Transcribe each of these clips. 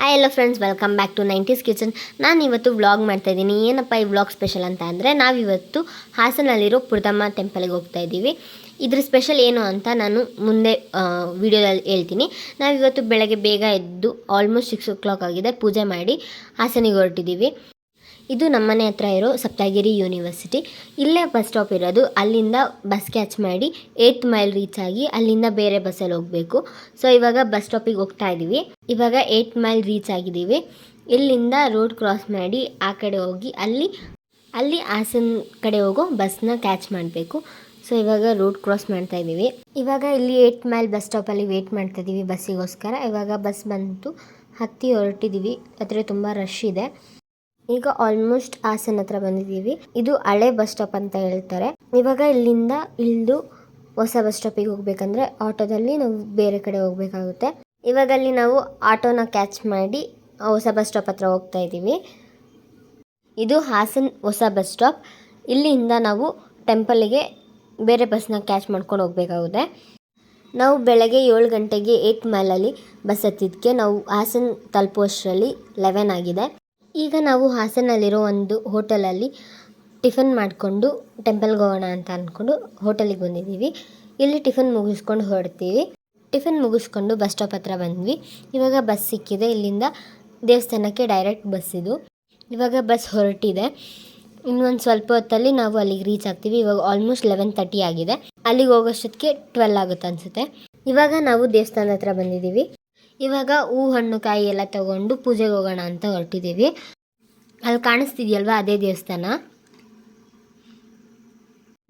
Hi ಎಲ್ಲ friends welcome back to nineties kitchen ನಾನು ಇವತ್ತು ವ್ಲಾಗ್ ಮಾಡ್ತಾ ಇದ್ದೀನಿ ಏನಪ್ಪ ಈ ವ್ಲಾಗ್ ಸ್ಪೆಷಲ್ ಅಂತ ಅಂದರೆ ನಾವಿವತ್ತು ಹಾಸನಲ್ಲಿರೋ ಪುರ್ದಮ್ಮ ಟೆಂಪಲ್ಗೆ ಹೋಗ್ತಾ ಇದ್ದೀವಿ. ಇದ್ರ ಸ್ಪೆಷಲ್ ಏನು ಅಂತ ನಾನು ಮುಂದೆ ವಿಡಿಯೋದಲ್ಲಿ ಹೇಳ್ತೀನಿ. ನಾವಿವತ್ತು ಬೆಳಗ್ಗೆ ಬೇಗ ಎದ್ದು ಆಲ್ಮೋಸ್ಟ್ ಸಿಕ್ಸ್ ಓ ಕ್ಲಾಕ್ ಆಗಿದೆ. ಪೂಜೆ ಮಾಡಿ ಹಾಸನಿಗೆ ಹೊರಟಿದ್ದೀವಿ. ಇದು ನಮ್ಮನೆ ಹತ್ರ ಇರೋ ಸಪ್ತಗಿರಿ ಯೂನಿವರ್ಸಿಟಿ. ಇಲ್ಲೇ ಬಸ್ ಸ್ಟಾಪ್ ಇರೋದು. ಅಲ್ಲಿಂದ ಬಸ್ ಕ್ಯಾಚ್ ಮಾಡಿ ಏಯ್ತ್ ಮೈಲ್ ರೀಚ್ ಆಗಿ ಅಲ್ಲಿಂದ ಬೇರೆ ಬಸ್ಸಲ್ಲಿ ಹೋಗಬೇಕು. ಸೊ ಇವಾಗ ಬಸ್ ಸ್ಟಾಪಿಗೆ ಹೋಗ್ತಾ ಇದ್ದೀವಿ ಇವಾಗ ಏಯ್ತ್ ಮೈಲ್ ರೀಚ್ ಆಗಿದ್ದೀವಿ. ಇಲ್ಲಿಂದ ರೋಡ್ ಕ್ರಾಸ್ ಮಾಡಿ ಆ ಕಡೆ ಹೋಗಿ ಅಲ್ಲಿ ಅಲ್ಲಿ ಹಾಸನ ಕಡೆ ಹೋಗೋ ಬಸ್ನ ಕ್ಯಾಚ್ ಮಾಡಬೇಕು. ಸೊ ಇವಾಗ ರೋಡ್ ಕ್ರಾಸ್ ಮಾಡ್ತಾ ಇದ್ದೀವಿ ಇವಾಗ ಇಲ್ಲಿ ಏಟ್ ಮೈಲ್ ಬಸ್ ಸ್ಟಾಪಲ್ಲಿ ವೇಟ್ ಮಾಡ್ತಾ ಇದ್ದೀವಿ ಬಸ್ಸಿಗೋಸ್ಕರ. ಇವಾಗ ಬಸ್ ಬಂತು ಹತ್ತಿ ಹೊರಟಿದ್ದೀವಿ. ಆದರೆ ತುಂಬ ರಶ್ ಇದೆ. ಈಗ ಆಲ್ಮೋಸ್ಟ್ ಹಾಸನ ಹತ್ರ ಬಂದಿದ್ದೀವಿ. ಇದು ಹಳೆ ಬಸ್ ಸ್ಟಾಪ್ ಅಂತ ಹೇಳ್ತಾರೆ. ಇವಾಗ ಇಲ್ಲಿಂದ ಇಳಿದು ಹೊಸ ಬಸ್ ಸ್ಟಾಪಿಗೆ ಹೋಗ್ಬೇಕಂದ್ರೆ ಆಟೋದಲ್ಲಿ ನಾವು ಬೇರೆ ಕಡೆ ಹೋಗ್ಬೇಕಾಗುತ್ತೆ. ಇವಾಗ ಅಲ್ಲಿ ನಾವು ಆಟೋನ ಕ್ಯಾಚ್ ಮಾಡಿ ಹೊಸ ಬಸ್ ಸ್ಟಾಪ್ ಹತ್ರ ಹೋಗ್ತಾ ಇದ್ದೀವಿ. ಇದು ಹಾಸನ್ ಹೊಸ ಬಸ್ ಸ್ಟಾಪ್ ಇಲ್ಲಿಂದ ನಾವು ಟೆಂಪಲ್ಗೆ ಬೇರೆ ಬಸ್ನ ಕ್ಯಾಚ್ ಮಾಡ್ಕೊಂಡು ಹೋಗ್ಬೇಕಾಗುತ್ತೆ. ನಾವು ಬೆಳಗ್ಗೆ ಏಳು ಗಂಟೆಗೆ ಏಟ್ ಮೈಲಲ್ಲಿ ಬಸ್ ಹತ್ತಿದ್ದಕ್ಕೆ ನಾವು ಹಾಸನ್ ತಲುಪುವಷ್ಟರಲ್ಲಿ ಲೆವೆನ್ ಆಗಿದೆ. ಈಗ ನಾವು ಹಾಸನಲ್ಲಿರೋ ಒಂದು ಹೋಟೆಲಲ್ಲಿ ಟಿಫನ್ ಮಾಡಿಕೊಂಡು ಟೆಂಪಲ್ಗೆ ಹೋಗೋಣ ಅಂತ ಅಂದ್ಕೊಂಡು ಹೋಟೆಲಿಗೆ ಬಂದಿದ್ದೀವಿ. ಇಲ್ಲಿ ಟಿಫನ್ ಮುಗಿಸ್ಕೊಂಡು ಹೊರಡ್ತೀವಿ. ಟಿಫನ್ ಮುಗಿಸ್ಕೊಂಡು ಬಸ್ ಸ್ಟಾಪ್ ಹತ್ರ ಬಂದ್ವಿ. ಇವಾಗ ಬಸ್ ಸಿಕ್ಕಿದೆ. ಇಲ್ಲಿಂದ ದೇವಸ್ಥಾನಕ್ಕೆ ಡೈರೆಕ್ಟ್ ಬಸ್ ಇದು. ಇವಾಗ ಬಸ್ ಹೊರಟಿದೆ. ಇನ್ನೊಂದು ಸ್ವಲ್ಪ ಹೊತ್ತಲ್ಲಿ ನಾವು ಅಲ್ಲಿಗೆ ರೀಚ್ ಆಗ್ತೀವಿ. ಇವಾಗ ಆಲ್ಮೋಸ್ಟ್ ಲೆವೆನ್ ತರ್ಟಿ ಆಗಿದೆ. ಅಲ್ಲಿಗೆ ಹೋಗೋಷ್ಟೊತ್ತಿಗೆ ಟ್ವೆಲ್ ಆಗುತ್ತೆ ಅನಿಸುತ್ತೆ. ಇವಾಗ ನಾವು ದೇವಸ್ಥಾನದ ಹತ್ರ ಬಂದಿದ್ದೀವಿ. ಇವಾಗ ಹೂ ಹಣ್ಣು ಕಾಯಿ ಎಲ್ಲ ತಗೊಂಡು ಪೂಜೆಗೆ ಹೋಗೋಣ ಅಂತ ಹೊರಟಿದ್ದೀವಿ. ಅಲ್ಲಿ ಕಾಣಿಸ್ತಿದ್ಯಲ್ವ ಅದೇ ದೇವಸ್ಥಾನ?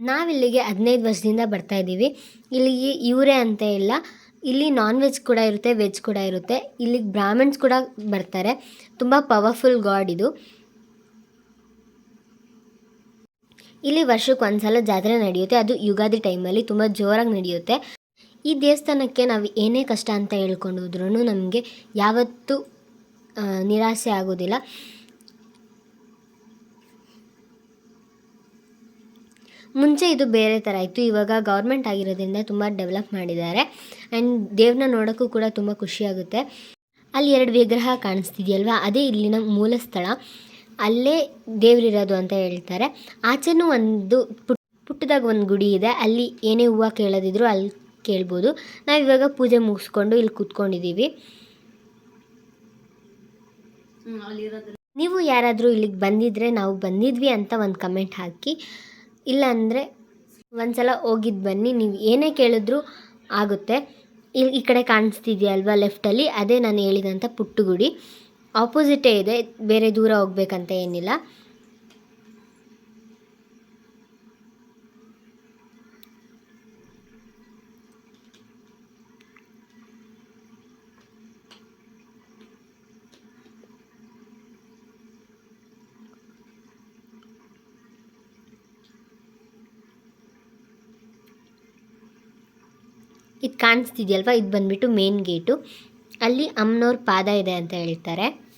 ನಾವಿಲ್ಲಿಗೆ ಹದಿನೈದು ವರ್ಷದಿಂದ ಬರ್ತಾ ಇದ್ದೀವಿ. ಇಲ್ಲಿಗೆ ಇವರೇ ಅಂತ ಇಲ್ಲ. ಇಲ್ಲಿ ನಾನ್ ವೆಜ್ ಕೂಡ ಇರುತ್ತೆ ವೆಜ್ ಕೂಡ ಇರುತ್ತೆ. ಇಲ್ಲಿಗೆ ಬ್ರಾಹ್ಮಣ್ಸ್ ಕೂಡ ಬರ್ತಾರೆ. ತುಂಬ ಪವರ್ಫುಲ್ ಗಾಡ್ ಇದು. ಇಲ್ಲಿ ವರ್ಷಕ್ಕೆ ಒಂದ್ಸಲ ಜಾತ್ರೆ ನಡೆಯುತ್ತೆ. ಅದು ಯುಗಾದಿ ಟೈಮಲ್ಲಿ ತುಂಬ ಜೋರಾಗಿ ನಡೆಯುತ್ತೆ. ಈ ದೇವಸ್ಥಾನಕ್ಕೆ ನಾವು ಏನೇ ಕಷ್ಟ ಅಂತ ಹೇಳ್ಕೊಂಡು ಹೋದ್ರೂ ನಮಗೆ ಯಾವತ್ತೂ ನಿರಾಸೆ ಆಗೋದಿಲ್ಲ. ಮುಂಚೆ ಇದು ಬೇರೆ ಥರ ಇತ್ತು, ಇವಾಗ ಗೌರ್ಮೆಂಟ್ ಆಗಿರೋದ್ರಿಂದ ತುಂಬ ಡೆವಲಪ್ ಮಾಡಿದ್ದಾರೆ. ಆ್ಯಂಡ್ ದೇವ್ರನ್ನ ನೋಡೋಕ್ಕೂ ಕೂಡ ತುಂಬ ಖುಷಿಯಾಗುತ್ತೆ ಅಲ್ಲಿ ಎರಡು ವಿಗ್ರಹ ಕಾಣಿಸ್ತಿದೆಯಲ್ವಾ? ಅದೇ ಇಲ್ಲಿನ ಮೂಲ ಸ್ಥಳ ಅಲ್ಲೇ ದೇವರಿರೋದು ಅಂತ ಹೇಳ್ತಾರೆ. ಆಚೆನೂ ಒಂದು ಪುಟ್, ಪುಟ್ಟದಾಗ ಒಂದು ಗುಡಿ ಇದೆ. ಅಲ್ಲಿ ಏನೇ ಹೂವು ಕೇಳೋದಿದ್ರು ಅಲ್ಲಿ ಕೇಳ್ಬೋದು. ನಾವು ಇವಾಗ ಪೂಜೆ ಮುಗಿಸ್ಕೊಂಡು ಇಲ್ಲಿ ಕೂತ್ಕೊಂಡಿದ್ದೀವಿ. ನೀವು ಯಾರಾದರೂ ಇಲ್ಲಿಗೆ ಬಂದಿದ್ರೆ ನಾವು ಬಂದಿದ್ವಿ ಅಂತ ಒಂದು ಕಮೆಂಟ್ ಹಾಕಿ. ಇಲ್ಲಾಂದರೆ ಒಂದ್ಸಲ ಹೋಗಿದ್ದು ಬನ್ನಿ ನೀವು ಏನೇ ಕೇಳಿದ್ರೂ ಆಗುತ್ತೆ. ಇಲ್ಲಿ ಈ ಕಡೆ ಕಾಣಿಸ್ತಿದೆಯಲ್ವಾ ಲೆಫ್ಟಲ್ಲಿ ಅದೇ ನಾನು ಹೇಳಿದಂಥ ಪುಟ್ಟುಗುಡಿ. ಆಪೋಸಿಟೇ ಇದೆ ಬೇರೆ ದೂರ ಹೋಗ್ಬೇಕಂತ ಏನಿಲ್ಲ. ಇದು ಕಾಣಿಸ್ತಿದೆಯಲ್ವಾ? ಇದು ಬಂದ್ಬಿಟ್ಟು ಮೇನ್ ಗೇಟು ಅಲ್ಲಿ ಅಮ್ಮನವ್ರ ಪಾದ ಇದೆ ಅಂತ ಹೇಳ್ತಾರೆ.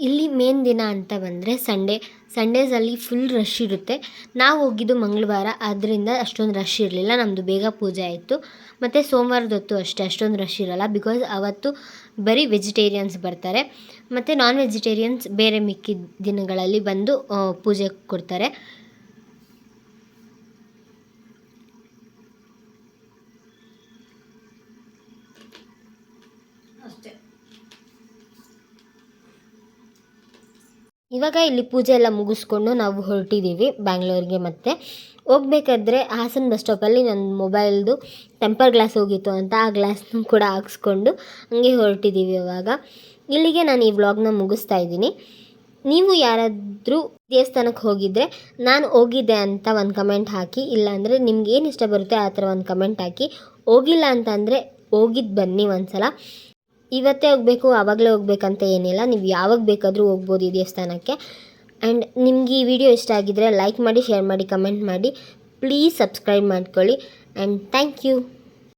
ಇಲ್ಲಿ ಮೇನ್ ದಿನ ಅಂತ ಬಂದರೆ ಸಂಡೇ ಸಂಡೇಸಲ್ಲಿ ಫುಲ್ ರಶ್ ಇರುತ್ತೆ. ನಾವು ಹೋಗಿದ್ದು ಮಂಗಳವಾರ ಆದ್ದರಿಂದ ಅಷ್ಟೊಂದು ರಶ್ ಇರಲಿಲ್ಲ. ನಮ್ಮದು ಬೇಗ ಪೂಜೆ ಆಯಿತು. ಮತ್ತು ಸೋಮವಾರದೊತ್ತು ಅಷ್ಟೇ, ಅಷ್ಟೊಂದು ರಶ್ ಇರಲ್ಲ. ಬಿಕಾಸ್ ಅವತ್ತು ಬರೀ ವೆಜಿಟೇರಿಯನ್ಸ್ ಬರ್ತಾರೆ. ಮತ್ತು ನಾನ್ ವೆಜಿಟೇರಿಯನ್ಸ್ ಬೇರೆ ಮಿಕ್ಕಿದ ದಿನಗಳಲ್ಲಿ ಬಂದು ಪೂಜೆ ಕೊಡ್ತಾರೆ. ಇವಾಗ ಇಲ್ಲಿ ಪೂಜೆ ಎಲ್ಲ ಮುಗಿಸ್ಕೊಂಡು ನಾವು ಹೊರಟಿದ್ದೀವಿ ಬ್ಯಾಂಗ್ಳೂರಿಗೆ ಮತ್ತೆ. ಹೋಗ್ಬೇಕಾದ್ರೆ ಹಾಸನ ಬಸ್ ಸ್ಟಾಪಲ್ಲಿ ನನ್ನ ಮೊಬೈಲ್ದು ಟೆಂಪರ್ ಗ್ಲಾಸ್ ಹೋಗಿತ್ತು ಅಂತ ಆ ಗ್ಲಾಸ್ನ ಕೂಡ ಹಾಕ್ಸ್ಕೊಂಡು ಹಂಗೆ ಹೊರಟಿದ್ದೀವಿ ಇವಾಗ ಇಲ್ಲಿಗೆ ನಾನು ಈ ವ್ಲಾಗ್ನ ಮುಗಿಸ್ತಾ ಇದ್ದೀನಿ. ನೀವು ಯಾರಾದರೂ ದೇವಸ್ಥಾನಕ್ಕೆ ಹೋಗಿದ್ದರೆ ನಾನು ಹೋಗಿದ್ದೆ ಅಂತ ಒಂದು ಕಮೆಂಟ್ ಹಾಕಿ, ಇಲ್ಲಾಂದರೆ ನಿಮ್ಗೆ ಏನು ಇಷ್ಟ ಬರುತ್ತೆ ಆ ಥರ ಒಂದು ಕಮೆಂಟ್ ಹಾಕಿ. ಹೋಗಿಲ್ಲ ಅಂತಂದರೆ ಹೋಗಿದ್ದು ಬನ್ನಿ ಒಂದ್ಸಲ. ಇವತ್ತೇ ಹೋಗಬೇಕು, ಆವಾಗಲೇ ಹೋಗ್ಬೇಕಂತ ಏನಿಲ್ಲ. ನೀವು ಯಾವಾಗ ಬೇಕಾದರೂ ಹೋಗ್ಬೋದು ಈ ದೇವಸ್ಥಾನಕ್ಕೆ. ಆ್ಯಂಡ್ ನಿಮಗೆ ಈ ವಿಡಿಯೋ ಇಷ್ಟ ಆಗಿದ್ದರೆ ಲೈಕ್ ಮಾಡಿ, ಶೇರ್ ಮಾಡಿ, ಕಮೆಂಟ್ ಮಾಡಿ. ಪ್ಲೀಸ್ ಸಬ್ಸ್ಕ್ರೈಬ್ ಮಾಡ್ಕೊಳ್ಳಿ. And thank you.